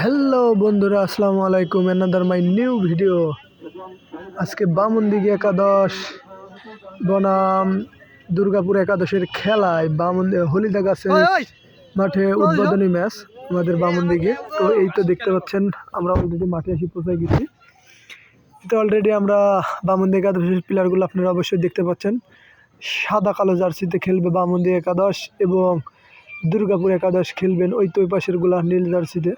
Hello বন্ধুরা আসসালামু আলাইকুম। এনাদার মাই নিউ ভিডিও আজকে বামনদিঘি একাদশ বনাম দুর্গাপুর একাদশের খেলায় বামন হলিদা গাছের মাঠে উদ্বোধনী ম্যাচ আমাদের বামনদিঘি। তো এই তো দেখতে পাচ্ছেন আমরা অলরেডি মাঠে এসে পৌঁছে গেছি। তো অলরেডি আমরা বামনদিঘি একাদশের প্লেয়ারগুলো আপনারা অবশ্যই দেখতে পাচ্ছেন। সাদা কালো জার্সিতে খেলবে বামনদিঘি একাদশ এবং দুর্গাপুর একাদশ খেলবেন ওই তো ওই পাশেরগুলা, নীল জার্সিতে,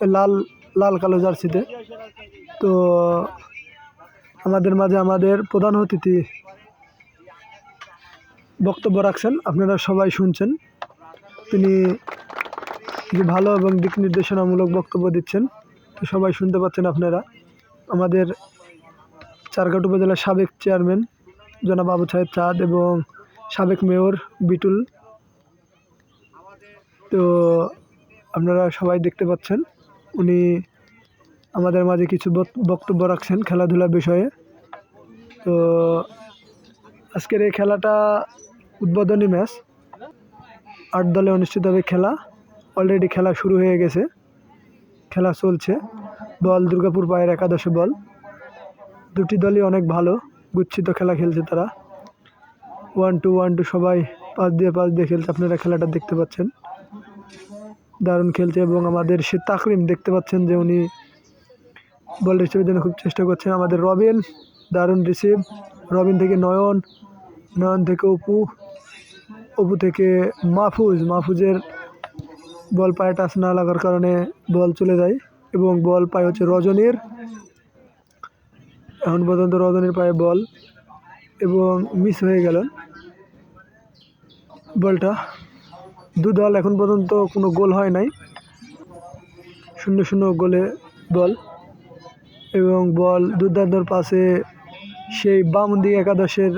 লাল লাল কালো জার্সিতে। তো আমাদের মাঝে আমাদের প্রধান অতিথি বক্তব্য রাখছেন, আপনারা সবাই শুনছেন। তিনি যে ভালো এবং দিক নির্দেশনামূলক বক্তব্য দিচ্ছেন, তো সবাই শুনতে পাচ্ছেন আপনারা। আমাদের চারঘাট উপজেলার সাবেক চেয়ারম্যান জনাব আবু সাহেব চাঁদ এবং সাবেক মেয়র বিটুল তো আপনারা সবাই দেখতে পাচ্ছেন, উনি আমাদের মাঝে কিছু বক- বক্তব্য রাখছেন খেলাধুলার বিষয়ে। তো আজকের এই খেলাটা উদ্বোধনী ম্যাচ। আট দলে অনুষ্ঠিত হবে খেলা। অলরেডি খেলা শুরু হয়ে গেছে। খেলা চলছে। বল, দুর্গাপুর পায়ের একাদশে বল। দুটি দলই অনেক ভালো, গুচ্ছিত খেলা খেলছে তারা। ওয়ান টু ওয়ান টু সবাই পাস দিয়ে পাস দিয়ে খেলছে। আপনারা খেলাটা দেখতে পাচ্ছেন। দারুণ খেলছে এবং আমাদের সে তাকরিম দেখতে পাচ্ছেন যে উনি বল রিসিভের জন্য খুব চেষ্টা করছেন। আমাদের রবিন, দারুণ রিসিভ। রবিন থেকে নয়ন নয়ন থেকে অপু অপু থেকে মাহফুজ। মাহফুজের বল পায়ে টাচ না লাগার কারণে বল চলে যায় এবং বল পায় হচ্ছে রজনীর। এখন পর্যন্ত রজনীর পায়ে বল এবং মিস হয়ে গেল বলটা। দু দল এখন পর্যন্ত কোনো গোল হয় নাই। শূন্য শূন্য গোলে বল এবং বল দুর্দান্তর পাশে সেই বামন্দি একাদশের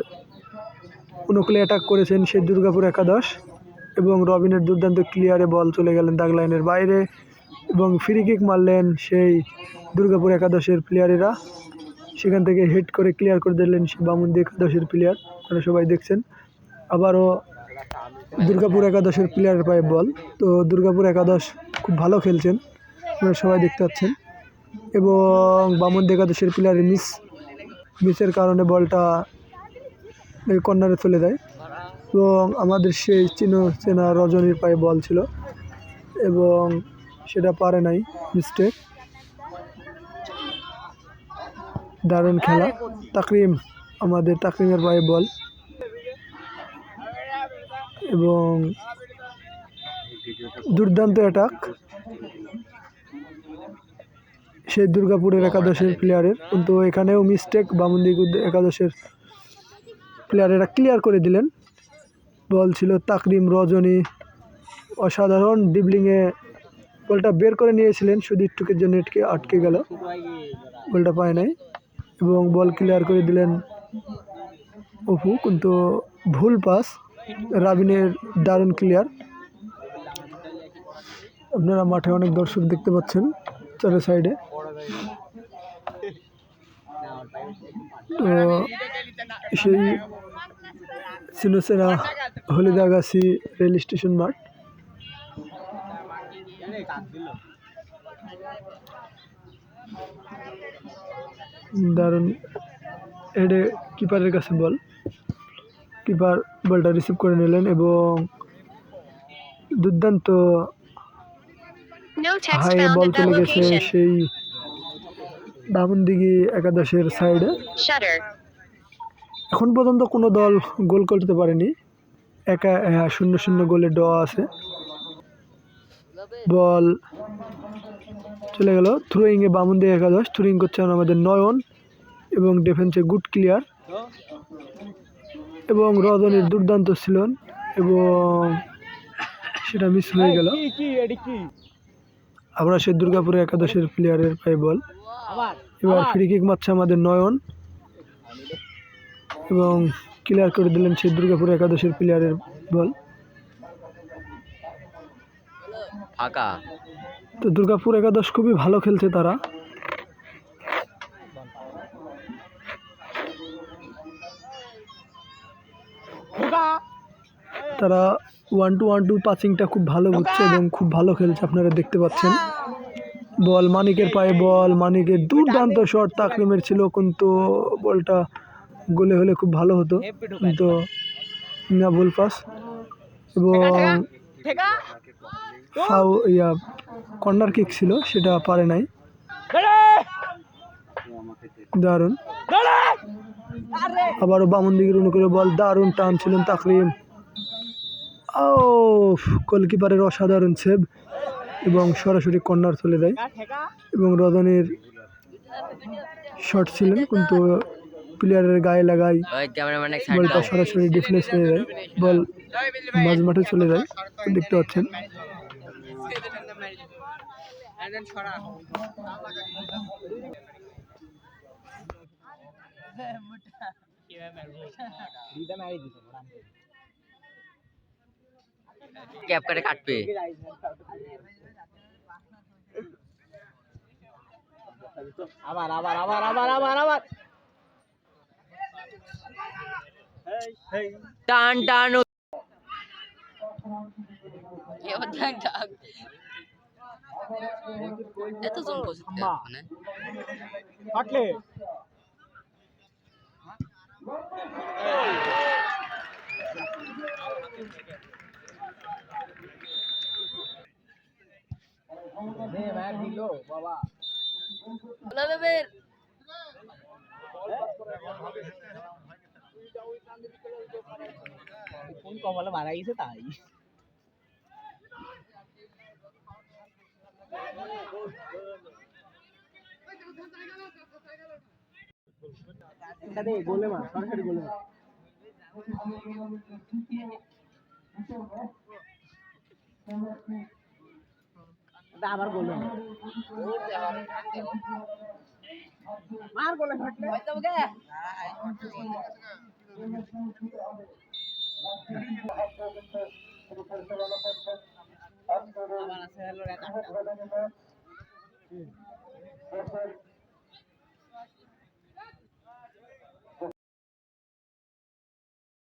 অনুকূলে অ্যাটাক করেছেন সেই দুর্গাপুর একাদশ। এবং রবিনের দুর্দান্ত ক্লিয়ারে বল চলে গেলেন দাগ লাইনের বাইরে। এবং ফ্রি কিক মারলেন সেই দুর্গাপুর একাদশের প্লেয়ারেরা সেখান থেকে হেড করে ক্লিয়ার করে দিলেন সেই বামন্দি একাদশের প্লেয়ার আপনারা সবাই দেখছেন। আবারও দুর্গাপুর একাদশের প্লেয়ারের পায়ে বল তো দুর্গাপুর একাদশ খুব ভালো খেলছেন, আপনারা সবাই দেখতে পাচ্ছেন। এবং বামন একাদশের প্লেয়ারের মিস মিসের কারণে বলটা কর্নারে চলে যায়। এবং আমাদের সেই চিন চেনা রজনীর পায়ে বল ছিল, এবং সেটা পারে নাই মিস্টেক দারুণ খেলা। তাকরিম, আমাদের তাকরিমের পায়ে বল এবং দুর্দান্ত অ্যাটাক সেই দুর্গাপুরের একাদশের প্লেয়ারের কিন্তু এখানেও মিস্টেক বামুন্দি একাদশের প্লেয়ারেরা ক্লিয়ার করে দিলেন। বল ছিল তাকরিম, রজনী। অসাধারণ ডিবলিংয়ে বলটা বের করে নিয়েছিলেন। একটুকের জন্য এটকে আটকে গেল। বলটা পায় নাই। এবং বল ক্লিয়ার করে দিলেন অপু। কিন্তু ভুল পাস রাবিনের দারুণ ক্লিয়ার আপনারা মাঠে অনেক দর্শক দেখতে পাচ্ছেন চারের সাইডে তো সেই সিনোসেরা হলিদাগাছি রেল স্টেশন মাঠ। দারুণ। হেডে কিপারের কাছে বল কিপার বলটা রিসিভ করে নিলেন এবং দুর্দান্ত হাই বল চলে গেছে. সেই বামনদিঘি একাদশের সাইডে এখন পর্যন্ত কোনো দল গোল করতে পারেনি। একা শূন্য শূন্য গোলে ড আছে। বল চলে গেল। থ্রোয়িংয়ে বামুন্দি একাদশ। থ্রোয়িং করছেন আমাদের নয়ন এবং ডিফেন্সে গুড ক্লিয়ার এবং রজনীর দুর্দান্ত ছিলেন এবং সেটা মিস হয়ে গেল। আমরা সেই দুর্গাপুরে একাদশের প্লেয়ারের পাই বল। এবার ফ্রি কিক মারছে আমাদের নয়ন। এবং ক্লিয়ার করে দিলেন সেই দুর্গাপুর একাদশের প্লেয়ারের বল। তো দুর্গাপুর একাদশ খুবই ভালো খেলছে তারা। তারা ওয়ান টু ওয়ান টু পাচিংটা খুব ভালো হচ্ছে এবং খুব ভালো খেলছে আপনারা দেখতে পাচ্ছেন। বল মানিকের পায়ে বল মানিকের দুর্দান্ত শট তাকরিমের ছিল কিন্তু বলটা গোলে হলে খুব ভালো হতো। কিন্তু না ভুল পাস এবং ফাউ ইয়া কর্নার কিক ছিল সেটা পারে নাই। দারুণ। আবারও বামন দিকের অনুকূলে বল দারুণ টান ছিলেন তাকরিম। ও গোলকিপারের অসাধারণ সেভ এবং সরাসরি কর্নার চলে যায় এবং রজনীর শট ছিলেন কিন্তু প্লেয়ারের গায়ে সাইড বলটা সরাসরি ডিফ্লেক্স হয়ে যায় বল মাঝ মাঠে চলে যায় দেখতে পাচ্ছেন। ক্যাপ কাটে কাটবে। আবার আবার আবার আবার আবার আবার। টান টান এত জন মানে। কোন কপালে মারা গেছে তাই এটা দে গোলে মার সরাসরি গোলে এটা আবার গোলে মার মার গোলে আছে হলো রেখা